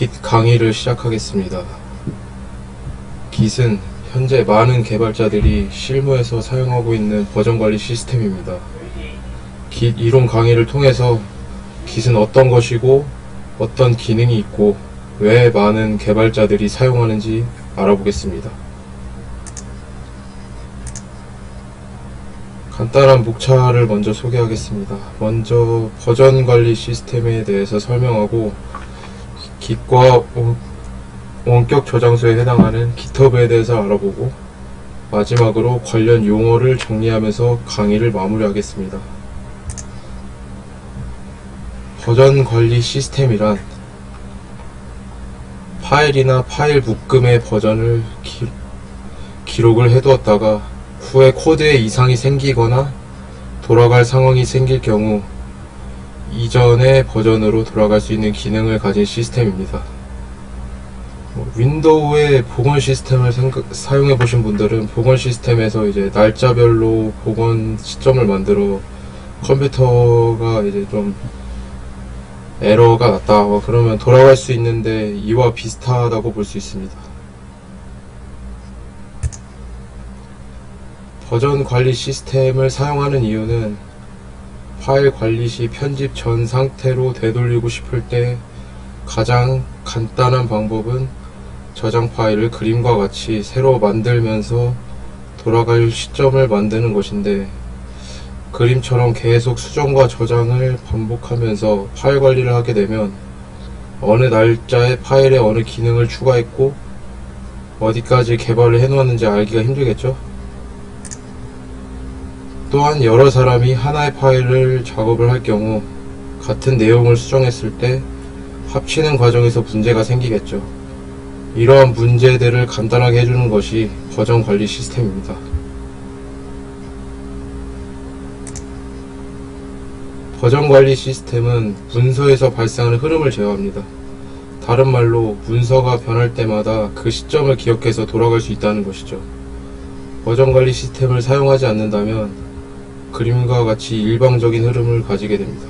깃 강의를 시작하겠습니다. 깃은 현재 많은 개발자들이 실무에서 사용하고 있는 버전 관리 시스템입니다. 깃 이론 강의를 통해서 깃은 어떤 것이고 어떤 기능이 있고 왜 많은 개발자들이 사용하는지 알아보겠습니다. 간단한 목차를 먼저 소개하겠습니다. 먼저 버전 관리 시스템에 대해서 설명하고 원- 원격 저장소에 해당하는 GitHub에 대해서 알아보고 마지막으로 관련 용어를 정리하면서 강의를 마무리하겠습니다. 버전 관리 시스템이란 파일이나 파일 묶음의 버전을 기, 기록을 해두었다가 후에 코드에 이상이 생기거나 돌아갈 상황이 생길 경우 이전의 버전으로 돌아갈 수 있는 기능을 가진 시스템입니다. 뭐, 윈도우의 복원 시스템을 사용해 보신 분들은 복원 시스템에서 이제 날짜별로 복원 시점을 만들어 컴퓨터가 이제 좀 에러가 났다 뭐 그러면 돌아갈 수 있는데 이와 비슷하다고 볼 수 있습니다. 버전 관리 시스템을 사용하는 이유는 파일 관리 시 편집 전 상태로 되돌리고 싶을 때 가장 간단한 방법은 저장 파일을 그림과 같이 새로 만들면서 돌아갈 시점을 만드는 것인데 그림처럼 계속 수정과 저장을 반복하면서 파일 관리를 하게 되면 어느 날짜에 파일에 어느 기능을 추가했고 어디까지 개발을 해놓았는지 알기가 힘들겠죠? 또한 여러 사람이 하나의 파일을 작업을 할 경우 같은 내용을 수정했을 때 합치는 과정에서 문제가 생기겠죠. 이러한 문제들을 간단하게 해주는 것이 버전 관리 시스템입니다. 버전 관리 시스템은 문서에서 발생하는 흐름을 제어합니다. 다른 말로 문서가 변할 때마다 그 시점을 기억해서 돌아갈 수 있다는 것이죠. 버전 관리 시스템을 사용하지 않는다면 그림과 같이 일방적인 흐름을 가지게 됩니다.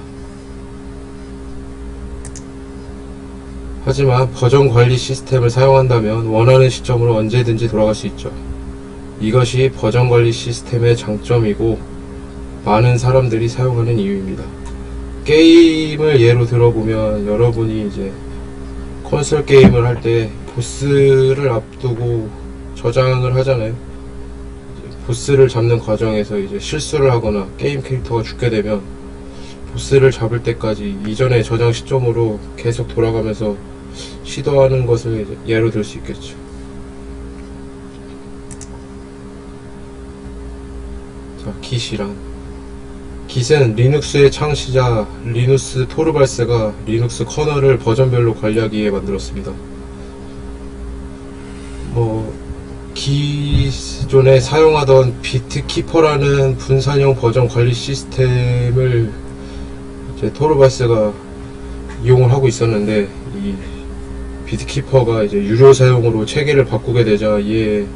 하지만 버전 관리 시스템을 사용한다면 원하는 시점으로 언제든지 돌아갈 수 있죠. 이것이 버전 관리 시스템의 장점이고 많은 사람들이 사용하는 이유입니다. 게임을 예로 들어보면 여러분이 이제 콘솔 게임을 할 때 보스를 앞두고 저장을 하잖아요. 보스를 잡는 과정에서 이제 실수를 하거나 게임 캐릭터가 죽게 되면 보스를 잡을 때까지 이전의 저장 시점으로 계속 돌아가면서 시도하는 것을 예로 들 수 있겠죠. 자, 깃이란 깃은 리눅스의 창시자 리누스 토르발스가 리눅스 커널을 버전별로 관리하기 위해 만들었습니다. 기존에 사용하던 비트키퍼라는 분산형 버전 관리 시스템을 이제 토르발스가 이용을 하고 있었는데 이 비트키퍼가 이제 유료 사용으로 체계를 바꾸게 되자 이에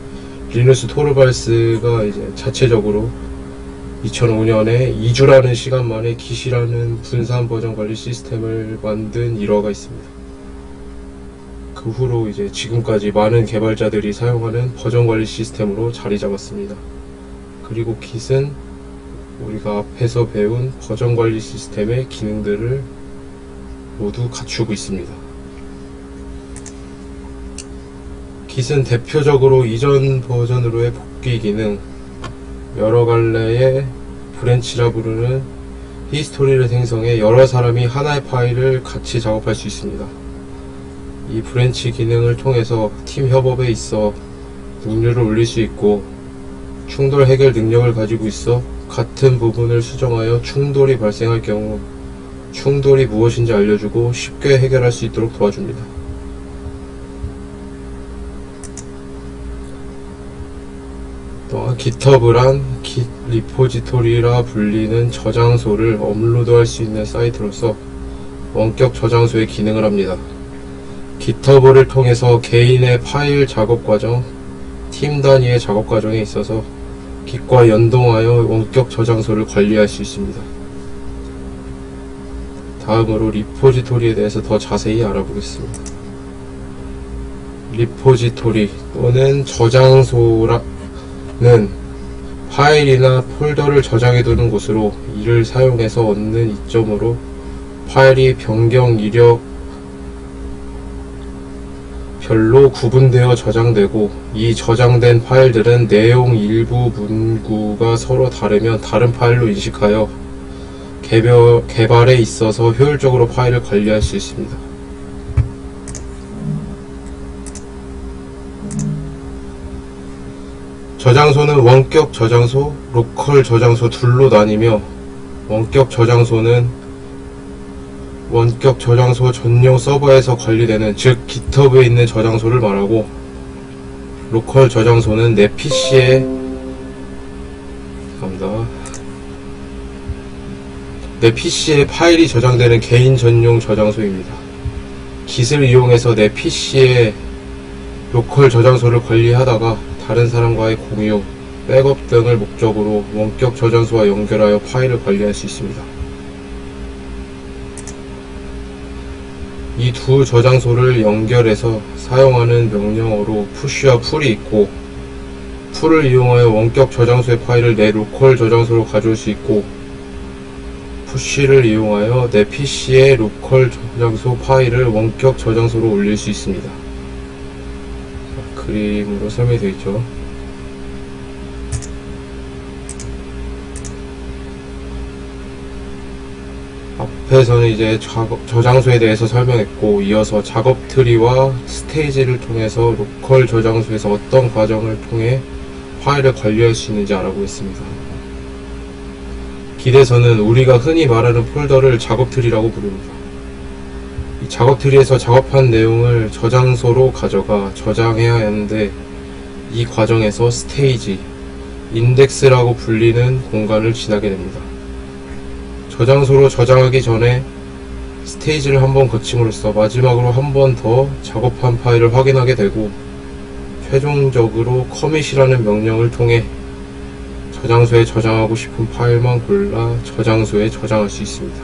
리누스 토르발스가 이제 자체적으로 2005년에 2주라는 시간 만에 기시라는 분산 버전 관리 시스템을 만든 일화가 있습니다. 그 후로 이제 지금까지 많은 개발자들이 사용하는 버전 관리 시스템으로 자리 잡았습니다. 그리고 깃은 우리가 앞에서 배운 버전 관리 시스템의 기능들을 모두 갖추고 있습니다. 깃은 대표적으로 이전 버전으로의 복귀 기능, 여러 갈래의 브랜치라 부르는 히스토리를 생성해 여러 사람이 하나의 파일을 같이 작업할 수 있습니다. 이 브랜치 기능을 통해서 팀 협업에 있어 능률을 올릴 수 있고 충돌 해결 능력을 가지고 있어 같은 부분을 수정하여 충돌이 발생할 경우 충돌이 무엇인지 알려주고 쉽게 해결할 수 있도록 도와줍니다. 또한 GitHub란 Git 리포지토리라 불리는 저장소를 업로드할 수 있는 사이트로서 원격 저장소의 기능을 합니다. GitHub를 통해서 개인의 파일 작업 과정, 팀 단위의 작업 과정에 있어서 Git과 연동하여 원격 저장소를 관리할 수 있습니다. 다음으로 리포지토리에 대해서 더 자세히 알아보겠습니다. 리포지토리 또는 저장소라는 파일이나 폴더를 저장해두는 곳으로 이를 사용해서 얻는 이점으로 파일이 변경 이력 별로 구분되어 저장되고 이 저장된 파일들은 내용 일부 문구가 서로 다르면 다른 파일로 인식하여 개별, 개발에 있어서 효율적으로 파일을 관리할 수 있습니다. 저장소는 원격 저장소, 로컬 저장소 둘로 나뉘며 원격 저장소는 원격 저장소 전용 서버에서 관리되는 즉 GitHub에 있는 저장소를 말하고 로컬 저장소는 내 PC에 감사합니다. 내 PC에 파일이 저장되는 개인 전용 저장소입니다. Git을 이용해서 내 PC에 로컬 저장소를 관리하다가 다른 사람과의 공유, 백업 등을 목적으로 원격 저장소와 연결하여 파일을 관리할 수 있습니다. 이 두 저장소를 연결해서 사용하는 명령어로 push와 pull이 있고 pull을 이용하여 원격 저장소의 파일을 내 로컬 저장소로 가져올 수 있고 push를 이용하여 내 PC의 로컬 저장소 파일을 원격 저장소로 올릴 수 있습니다. 자, 그림으로 설명이 되어 있죠. 앞에서는 이제 작업, 저장소에 대해서 설명했고 이어서 작업 트리와 스테이지를 통해서 로컬 저장소에서 어떤 과정을 통해 파일을 관리할 수 있는지 알아보겠습니다. 길에서는 우리가 흔히 말하는 폴더를 작업 트리라고 부릅니다. 이 작업 트리에서 작업한 내용을 저장소로 가져가 저장해야 하는데 이 과정에서 스테이지, 인덱스라고 불리는 공간을 지나게 됩니다. 저장소로 저장하기 전에 스테이지를 한번 거침으로써 마지막으로 한 번 더 작업한 파일을 확인하게 되고 최종적으로 커밋이라는 명령을 통해 저장소에 저장하고 싶은 파일만 골라 저장소에 저장할 수 있습니다.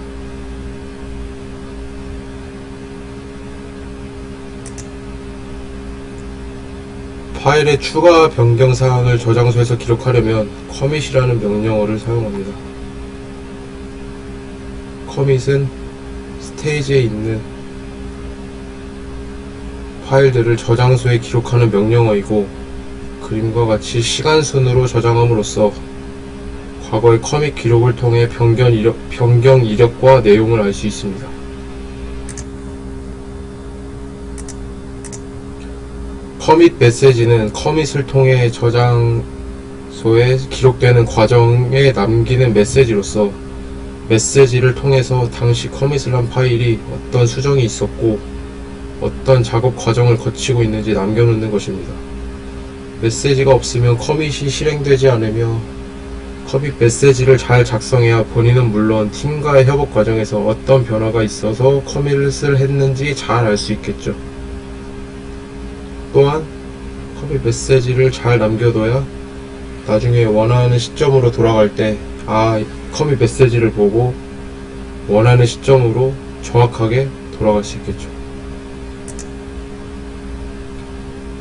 파일의 추가 변경 사항을 저장소에서 기록하려면 커밋이라는 명령어를 사용합니다. 커밋은 스테이지에 있는 파일들을 저장소에 기록하는 명령어이고 그림과 같이 시간 순으로 저장함으로써 과거의 커밋 기록을 통해 변경 이력, 변경 이력과 내용을 알 수 있습니다. 커밋 메시지는 커밋을 통해 저장소에 기록되는 과정에 남기는 메시지로서 메시지를 통해서 당시 커밋을 한 파일이 어떤 수정이 있었고 어떤 작업 과정을 거치고 있는지 남겨놓는 것입니다. 메시지가 없으면 커밋이 실행되지 않으며 커밋 메시지를 잘 작성해야 본인은 물론 팀과의 협업 과정에서 어떤 변화가 있어서 커밋을 했는지 잘 알 수 있겠죠. 또한 커밋 메시지를 잘 남겨둬야 나중에 원하는 시점으로 돌아갈 때 아, 커밋 메시지를 보고 원하는 시점으로 정확하게 돌아갈 수 있겠죠.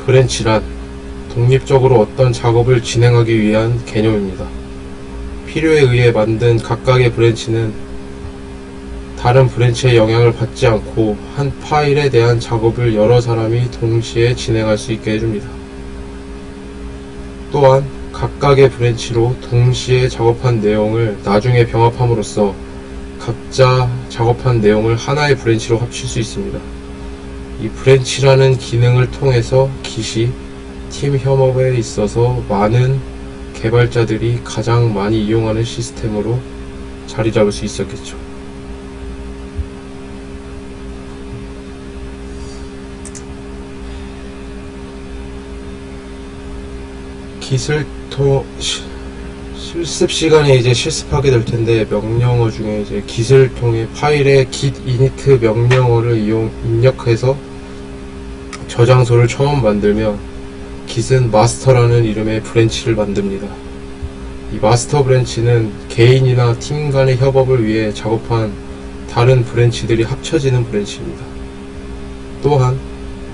브랜치란 독립적으로 어떤 작업을 진행하기 위한 개념입니다. 필요에 의해 만든 각각의 브랜치는 다른 브랜치의 영향을 받지 않고 한 파일에 대한 작업을 여러 사람이 동시에 진행할 수 있게 해줍니다. 또한 각각의 브랜치로 동시에 작업한 내용을 나중에 병합함으로써 각자 작업한 내용을 하나의 브랜치로 합칠 수 있습니다. 이 브랜치라는 기능을 통해서 기시, 팀 협업에 있어서 많은 개발자들이 가장 많이 이용하는 시스템으로 자리 잡을 수 있었겠죠. 깃을 통 시- 실습 시간에 이제 실습하게 될 텐데 명령어 중에 이제 깃을 통해 파일에 git init 명령어를 이용 입력해서 저장소를 처음 만들면 git은 마스터라는 이름의 브랜치를 만듭니다. 이 마스터 브랜치는 개인이나 팀 간의 협업을 위해 작업한 다른 브랜치들이 합쳐지는 브랜치입니다. 또한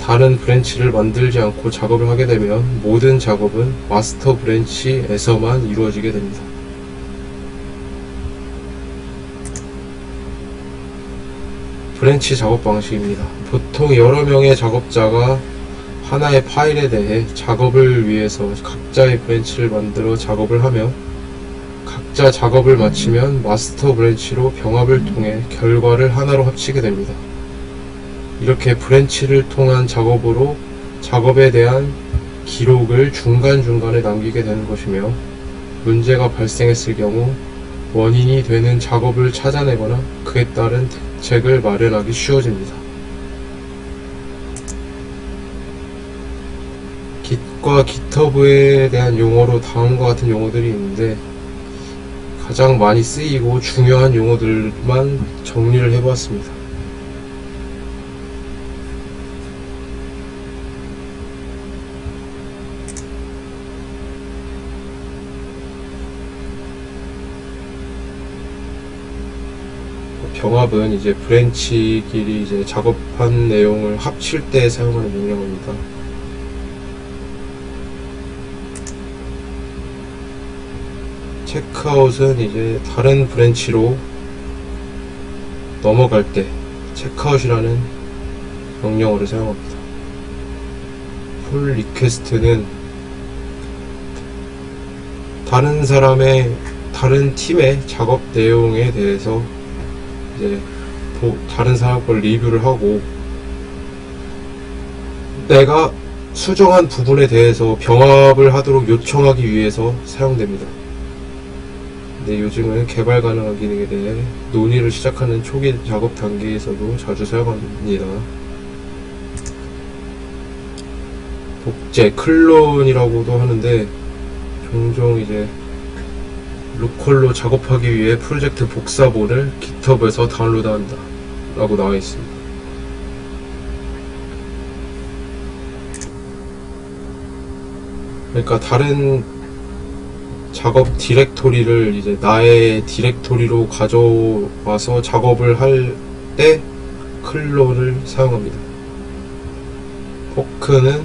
다른 브랜치를 만들지 않고 작업을 하게 되면 모든 작업은 마스터 브랜치에서만 이루어지게 됩니다. 브랜치 작업 방식입니다. 보통 여러 명의 작업자가 하나의 파일에 대해 작업을 위해서 각자의 브랜치를 만들어 작업을 하며 각자 작업을 마치면 마스터 브랜치로 병합을 통해 결과를 하나로 합치게 됩니다. 이렇게 브랜치를 통한 작업으로 작업에 대한 기록을 중간중간에 남기게 되는 것이며 문제가 발생했을 경우 원인이 되는 작업을 찾아내거나 그에 따른 대책을 마련하기 쉬워집니다. Git과 GitHub에 대한 용어로 다음과 같은 용어들이 있는데 가장 많이 쓰이고 중요한 용어들만 정리를 해보았습니다. 병합은 이제 브랜치끼리 이제 작업한 내용을 합칠 때 사용하는 명령어입니다. 체크아웃은 이제 다른 브랜치로 넘어갈 때 체크아웃이라는 명령어를 사용합니다. 풀 리퀘스트는 다른 사람의 다른 팀의 작업 내용에 대해서 이제 보- 다른 사람 걸 리뷰를 하고 내가 수정한 부분에 대해서 병합을 하도록 요청하기 위해서 사용됩니다. 근데 요즘은 개발 가능한 기능에 대해 논의를 시작하는 초기 작업 단계에서도 자주 사용합니다. 복제, 클론이라고도 하는데 종종 이제 로컬로 작업하기 위해 프로젝트 복사본을 GitHub에서 다운로드한다 라고 나와 있습니다. 그러니까 다른 작업 디렉토리를 이제 나의 디렉토리로 가져와서 작업을 할 때 클론을 사용합니다. 포크는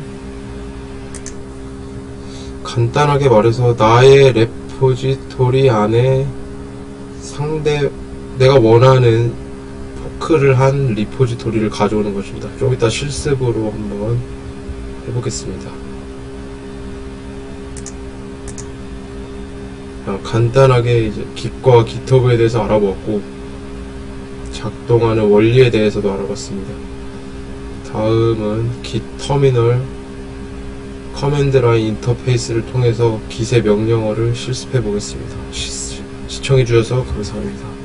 간단하게 말해서 나의 레포지토리 안에 상대 내가 원하는 포크를 한 리포지토리를 가져오는 것입니다. 좀 이따 실습으로 한번 해보겠습니다. 아, 간단하게 이제 깃과 깃허브에 대해서 알아보았고 작동하는 원리에 대해서도 알아봤습니다. 다음은 깃 터미널 커맨드 라인 인터페이스를 통해서 기세 명령어를 실습해 보겠습니다. 시, 시청해 주셔서 감사합니다.